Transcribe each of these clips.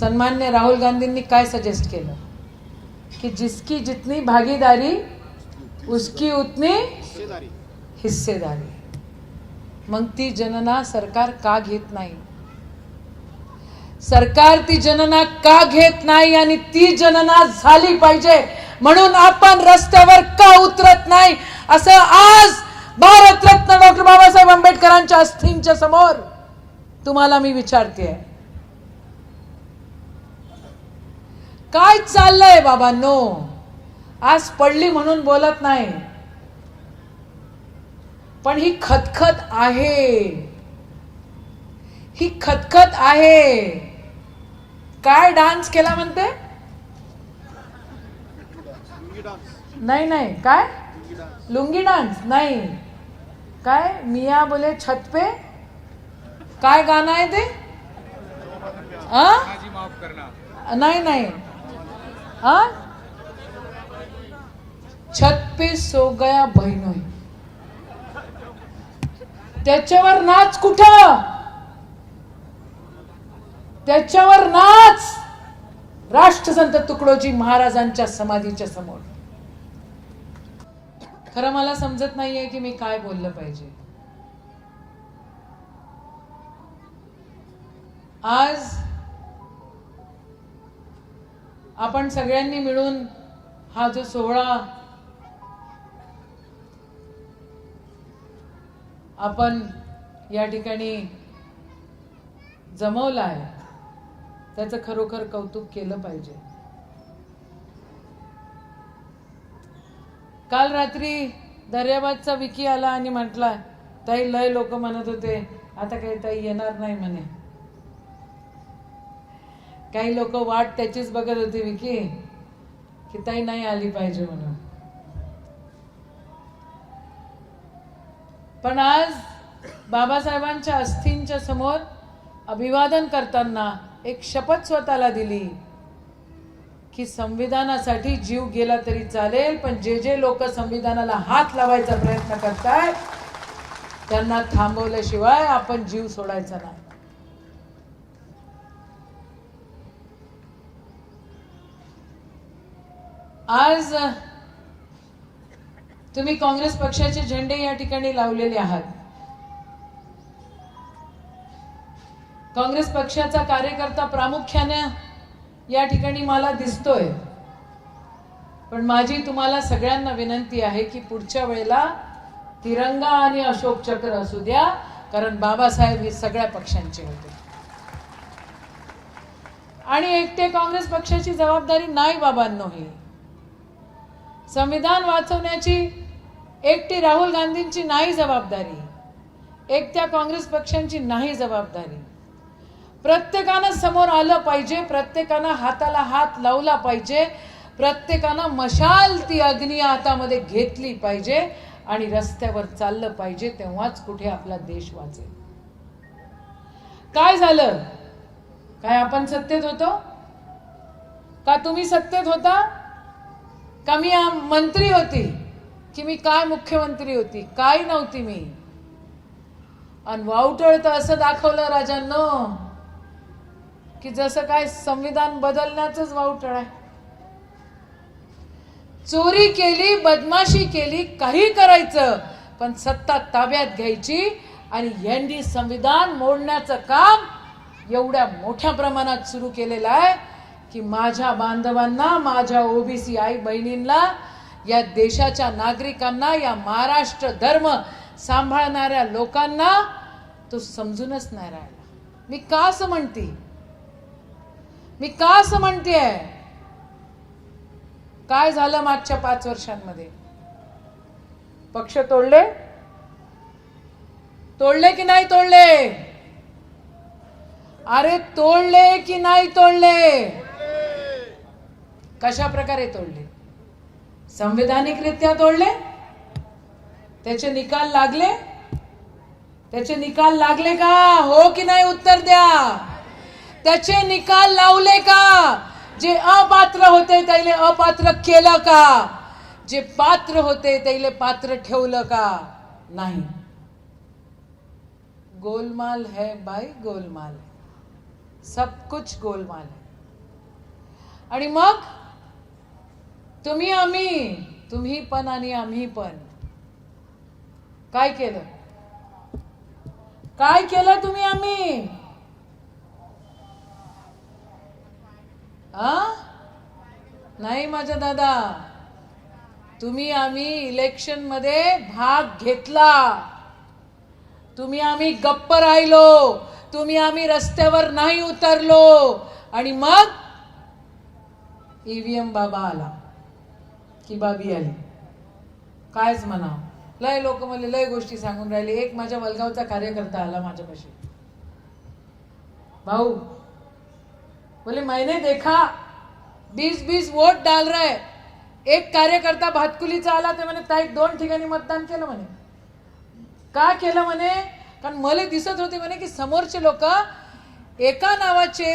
सन्मान्य राहुल गांधींनी काय सजेस्ट केलं? की जिसकी जितनी भागीदारी उसकी उतनी हिस्सेदारी. मग ती जनना सरकार का घेत नाही? सरकार ती जनना का घेत नाही आणि ती जनना झाली पाहिजे? म्हणून आपण रस्त्यावर का उतरत नाही? असं आज भारतरत्न डॉक्टर बाबासाहेब आंबेडकरांच्या अस्थींच्या समोर तुम्हाला मी विचारते काय चाललंय बाबांनो? आज पडली म्हणून बोलत नाही. पण ही खतखत आहे. ही खतखत आहे. काय डान्स केला म्हणते? नाही नाही. काय? लुंगी डान्स. नाही. काय? मिया बोले छत पे. काय गाणं आहे ते? नाही नाही. हा? छत पे सो हो गया बहिणोई. त्याच्यावर नाच कुठं? त्याच्यावर नाच! राष्ट्रसंत तुकडोजी महाराजांच्या समाधीच्या समोर. खरं मला समजत नाहीये की मी काय बोललं पाहिजे. आज आपण सगळ्यांनी मिळून हा जो सोहळा आपण या ठिकाणी जमवला आहे त्याचं खरोखर कौतुक केलं पाहिजे. काल रात्री दर्याबादचा विकी आला आणि म्हटला ताई लय लोक म्हणत होते आता काही ताई येणार नाही म्हणे. काही लोक वाट त्याचीच बघत होती विकी. की ताई नाही आली पाहिजे म्हणून. पण आज बाबासाहेबांच्या अस्थींच्या समोर अभिवादन करताना एक शपथ स्वतःला दिली की संविधानासाठी जीव गेला तरी चालेल पण जे जे लोक संविधानाला हात लावायचा प्रयत्न करतायत त्यांना थांबवल्याशिवाय आपण जीव सोडायचा नाही. आज तुम्ही काँग्रेस पक्षाचे झेंडे या ठिकाणी लावलेले आहात. काँग्रेस पक्षाचा कार्यकर्ता प्रामुख्याने या ठिकाणी मला दिसतोय. पण माझी तुम्हाला सगळ्यांना विनंती आहे की पुढच्या वेळेला तिरंगा आणि अशोक चक्र असू द्या कारण बाबासाहेब हे सगळ्या पक्षांचे होते. आणि एकटे काँग्रेस पक्षाची जबाबदारी नाही बाबांनो ही. संविधान वाचवण्याची एकटी राहुल गांधींची नाही जबाबदारी. एकट्या काँग्रेस पक्षांची नाही जबाबदारी. प्रत्येकानं समोर आलं पाहिजे प्रत्येकानं हाताला हात लावला पाहिजे प्रत्येकानं मशाल ती अग्नी हातामध्ये घेतली पाहिजे आणि रस्त्यावर चाललं पाहिजे तेव्हाच कुठे आपला देश वाचेल. काय झालं? काय आपण सत्तेत होतो? का तुम्ही सत्तेत होता? का मी मंत्री होती? की मी काय मुख्यमंत्री होती? काय नव्हती मी. आणि वावटळ तर असं दाखवलं राजांनो की जसं काय संविधान बदलण्याच वावटळ आहे. चोरी केली बदमाशी केली काही करायचं पण सत्ता ताब्यात घ्यायची आणि यांनी संविधान मोडण्याचं काम एवढ्या मोठ्या प्रमाणात सुरू केलेलं आहे. की माझ्या बांधवांना माझ्या ओबीसी आई बहिणींना या देशाच्या नागरिकांना या महाराष्ट्र धर्म सांभाळणाऱ्या लोकांना तो समजूनच नाही राहिला. मी का असं म्हणते? मी का असं म्हणतेय काय झालं मागच्या पाच वर्षांमध्ये? पक्ष तोडले? तोडले की नाही तोडले? अरे तोडले की नाही तोडले? कशा प्रकारे तोडले? संविधानिकरित्या तोडले? त्याचे निकाल लागले? त्याचे निकाल लागले का? हो की नाही उत्तर द्या. त्याचे निकाल लावले का? जे अपात्र होते त्याले अपात्र केलं का? जे पात्र होते त्याले पात्र ठेवलं का? नाही. गोलमाल है बाई गोलमाल है. सब कुछ गोलमाल है. आणि मग? तुम्ही आम्ही तुम्ही पण आणि आम्ही पण. काय केलं? काय केलं तुम्ही आम्ही? आ? नाही माझ्या दादा. तुम्ही आम्ही इलेक्शनमध्ये भाग घेतला. तुम्ही आम्ही गप्प राहिलो. तुम्ही आम्ही रस्त्यावर नाही उतरलो. आणि मग ईव्हीएम बाबा आला. की बाबी आली. कायच म्हणा लय लोक मला लय गोष्टी सांगून राहिले. एक माझ्या वलगावचा कार्यकर्ता आला माझ्यापाशी. भाऊ बोले मैंने देखा बीस बीस वोट डाल रहे. एक कार्यकर्ता भातकुलीचा आला ते म्हणे ताई दोन ठिकाणी मतदान केलं म्हणे. का केलं म्हणे? कारण मला दिसत होते म्हणे की समोरचे लोक एका नावाचे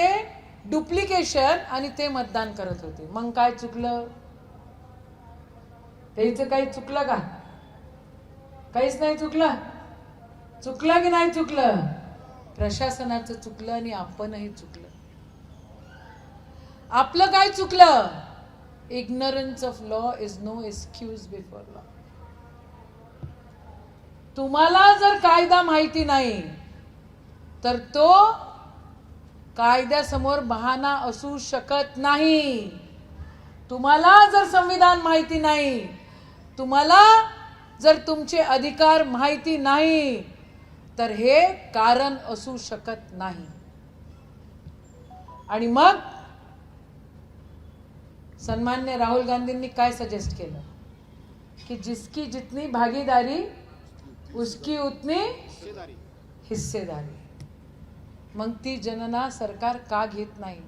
डुप्लिकेशन आणि ते मतदान करत होते. मग काय चुकलं? त्याचं काही चुकलं का? काहीच नाही चुकलं? चुकलं की नाही चुकलं? प्रशासनाचं चुकलं आणि आपणही चुकलं. आपलं काय चुकलं? Ignorance of law is no excuse before law तुम्हाला जर कायदा माहिती नाही तर तो कायद्यासमोर बहाना असू शकत नाही. तुम्हाला जर संविधान माहिती नाही तुम्हाला जर तुमचे अधिकार माहिती नाही तर हे कारण असू शकत नाही. आणि मग सन्मान्य राहुल गांधींनी काय सजेस्ट केलं? की जिसकी जितनी भागीदारी उसकी उतनी हिस्सेदारी. मग ती जनना सरकार का घेत नाही?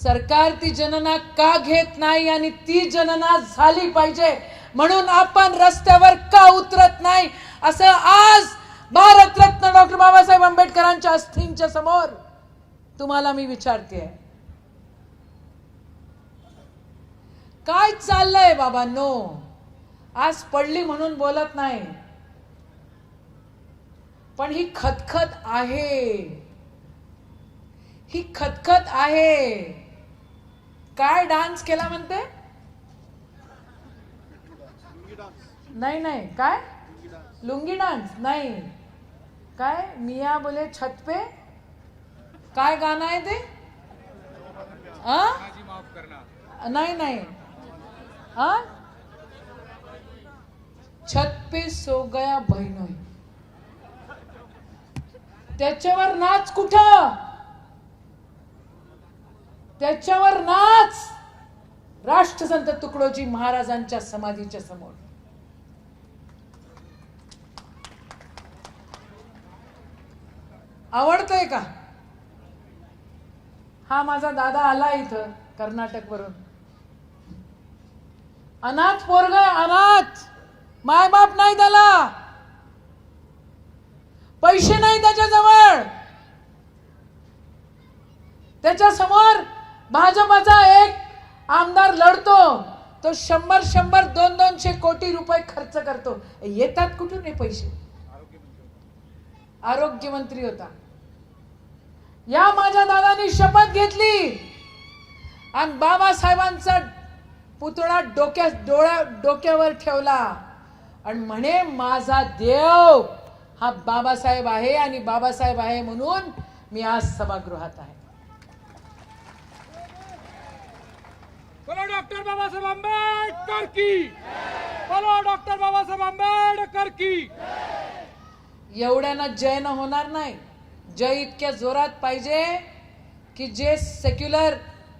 सरकार ती जनना का घेत नाही आणि ती जनना झाली पाहिजे. म्हणून आपण रस्त्यावर का उतरत नाही? असं आज भारतरत्न डॉक्टर बाबासाहेब आंबेडकरांच्या अस्थींच्या समोर तुम्हाला मी विचारते काय चाललंय बाबांनो? आज पडली म्हणून बोलत नाही. पण ही खतखत आहे. ही खतखत आहे. काय डान्स केला म्हणते? नाही नाही. काय? लुंगी डान्स. नाही. काय? मिया बोले छत पे? काय गाणं आहे ते? नाही नाही. हा छत पे सो गया बहिणोई. त्याच्यावर नाच कुठं? त्याच्यावर नाच! राष्ट्रसंत तुकडोजी महाराजांच्या समाधीच्या समोर. आवडतंय का? हा माझा दादा आला इथं कर्नाटक वरून अनाथ पोरग अनाथ! मायबाप नाही त्याला! पैसे नाही त्याच्याजवळ त्याच्यासमोर भाजपाचा एक आमदार लढतो तो शंभर शंभर दोन दोनशे कोटी रुपये खर्च करतो. येतात कुठून हे पैसे? आरोग्य मंत्री होता. या माझ्या दादानी शपथ घेतली. आणि बाबासाहेबांचा पुतळा डोक्या डोळ्या डोक्यावर ठेवला. आणि म्हणे माझा देव हा बाबासाहेब आहे आणि बाबासाहेब आहे म्हणून मी आज सभागृहात आहे. बोलो डॉक्टर बाबासाहेब आंबेडकर की. बोलो डॉक्टर बाबासाहेब आंबेडकर की. एवढ्यानं जय न होणार नाही. जय इतक्या जोरात पाहिजे की जे सेक्युलर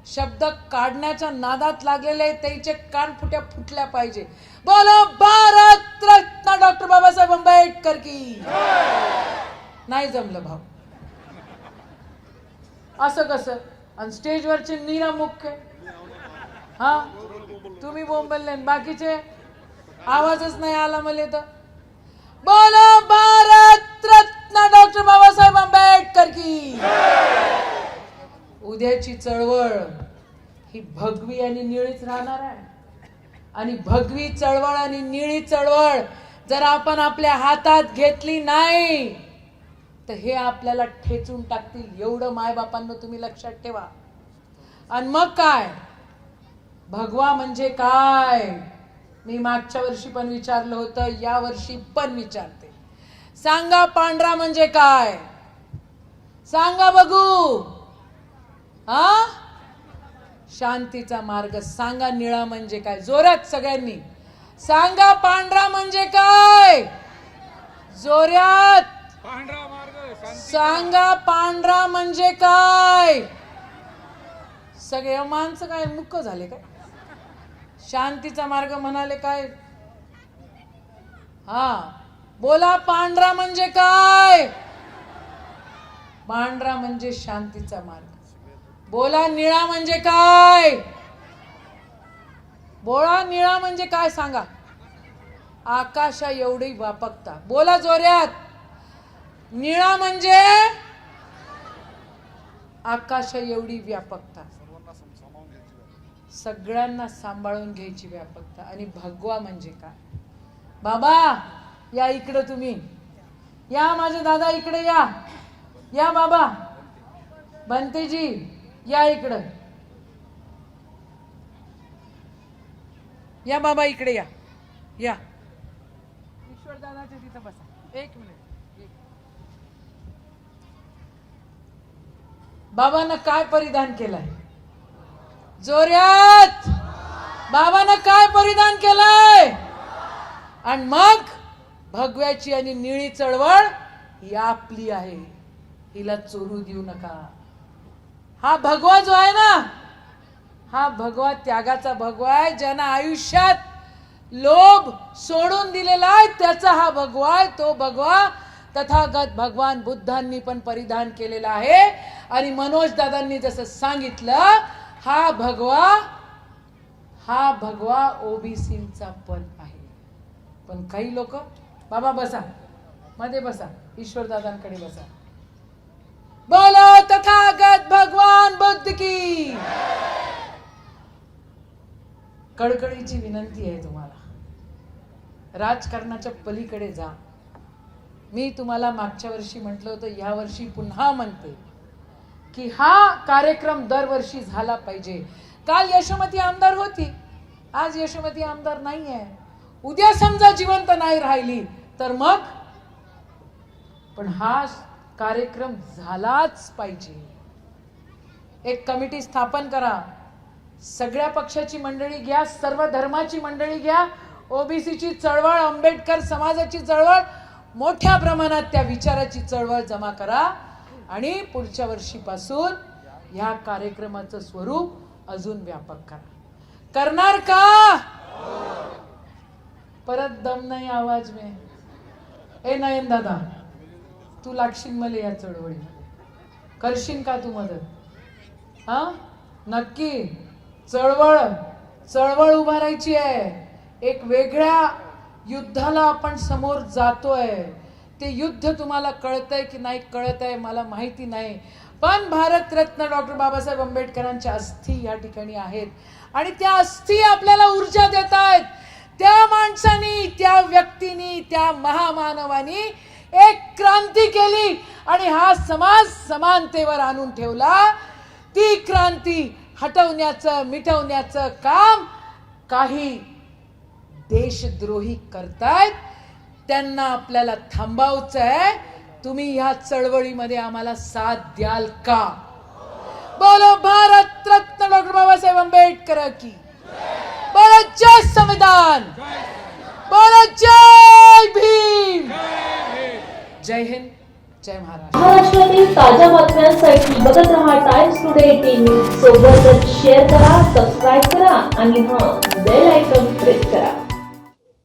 शब्द काढण्याच्या नादात लागलेले त्यांचे कान फुट्या फुटल्या पाहिजे. बोलो भारत रत्न डॉक्टर बाबासाहेब आंबेडकर की. नाही जमलं भाऊ. असं कसं? आणि स्टेजवरचे नीरा मुख्य हा? तुम्ही बोंबलले बाकीचे? आवाजच नाही आला मला तर बोलो भारत रत्न डॉक्टर बाबासाहेब आंबेडकर की. उद्याची चळवळ ही भगवी आणि निळीच राहणार आहे. आणि भगवी चळवळ आणि निळी चळवळ जर आपण आपल्या हातात घेतली नाही तर हे आपल्याला ठेचून टाकतील. एवढं मायबापांना तुम्ही लक्षात ठेवा. आणि मग काय? भगवा म्हणजे काय? मी मागच्या वर्षी पण विचारलं होतं या वर्षी पण विचारते. सांगा पांढरा म्हणजे काय? सांगा बघू. हा? शांतीचा मार्ग सांगा निळा म्हणजे काय? जोरात सगळ्यांनी. सांगा पांढरा म्हणजे काय? जोरात. सांगा पांढरा म्हणजे काय? सगळे माणसं काय मुक्क झाले काय? शांतीचा मार्ग म्हणाले काय? हा. बोला पांढरा म्हणजे काय? पांढरा म्हणजे शांतीचा मार्ग. बोला निळा म्हणजे काय? बोला निळा म्हणजे काय सांगा? आकाशा एवढी व्यापकता बोला जोऱ्यात निळा म्हणजे आकाशा एवढी व्यापकता. सगळ्यांना सांभाळून घ्यायची व्यापकता. आणि भगवा म्हणजे काय? बाबा या इकडं तुम्ही. या माझे दादा इकडे या. या बाबा. बनतेजी या इकडं. या बाबा इकडे या. या. ईश्वर दादाच्या तिथं बसा. एक मिनिट. बाबानं काय परिधान केलंय? जोऱ्यात बाबानं काय परिधान केलंय? आणि मग भगव्याची आणि निळी चळवळ ही आपली आहे. हिला चोरू देऊ नका. हा भगवा जो आहे ना हा भगवा त्यागाचा भगवा आहे ज्यानं आयुष्यात लोभ सोडून दिलेला आहे त्याचा हा भगवा आहे तो भगवा तथागत भगवान बुद्धांनी पण परिधान केलेला आहे. आणि मनोज दादांनी जसं सांगितलं हा भगवा हा भगवा ओबीसींचा पण आहे. पण काही लोक बाबा बसा मध्ये बसा ईश्वरदादांकडे बसा. बोलो तथागत भगवान बुद्ध की. कडकडीची विनंती आहे तुम्हाला. राजकारणाच्या पलीकडे जा. मी तुम्हाला मागच्या वर्षी म्हटलं होतं या वर्षी पुन्हा म्हणते. की हा कार्यक्रम दरवर्षी झाला पाहिजे. काल यशोमती आमदार होती. आज यशोमती आमदार नाही आहे उद्या समजा जिवंत नाही राहिली तर मग? पण हा कार्यक्रम झालाच पाहिजे. एक कमिटी स्थापन करा. सगळ्या पक्षाची मंडळी घ्या सर्व धर्माची मंडळी घ्या. ओबीसीची चळवळ आंबेडकर समाजाची चळवळ मोठ्या प्रमाणात त्या विचाराची चळवळ जमा करा. आणि पुढच्या वर्षीपासून ह्या कार्यक्रमाचं स्वरूप अजून व्यापक करा. करणार का? परत दम नाही आवाज मे. ए नयन दादा तू लागशील मला या चळवळीमध्ये करशील का तू मदत? हा? नक्की. चळवळ चळवळ उभारायची आहे. एक वेगळ्या युद्धाला आपण समोर जातोय. ते युद्ध तुम्हाला कळतंय की नाही कळत आहे मला माहिती नाही. पण भारतरत्न डॉक्टर बाबासाहेब आंबेडकरांच्या अस्थी या ठिकाणी आहेत. आणि त्या अस्थी आपल्याला ऊर्जा देत आहेत त्या माणसानी त्या व्यक्तीनी त्या महामानवानी एक क्रांती केली आणि हा समाज समानतेवर आणून ठेवला. ती क्रांती हटवण्याचं मिटवण्याचं काम काही देशद्रोही करतायत. त्यांना आपल्याला थांबावचं आहे. तुम्ही ह्या चळवळीमध्ये आम्हाला साथ द्याल का? बोलो भारत रत्न डॉक्टर बाबासाहेब आंबेडकर की. बोलो जय संविधान. बोलो जय भीम. जय हिंद जय महाराष्ट्र. महाराष्ट्रातील ताज्या बातम्यांसाठी बघत रहा टाइम्स टुडे एटीन न्यूज सोबतच शेअर करा सबस्क्राईब करा आणि हा बेल आयकॉन प्रेस करा.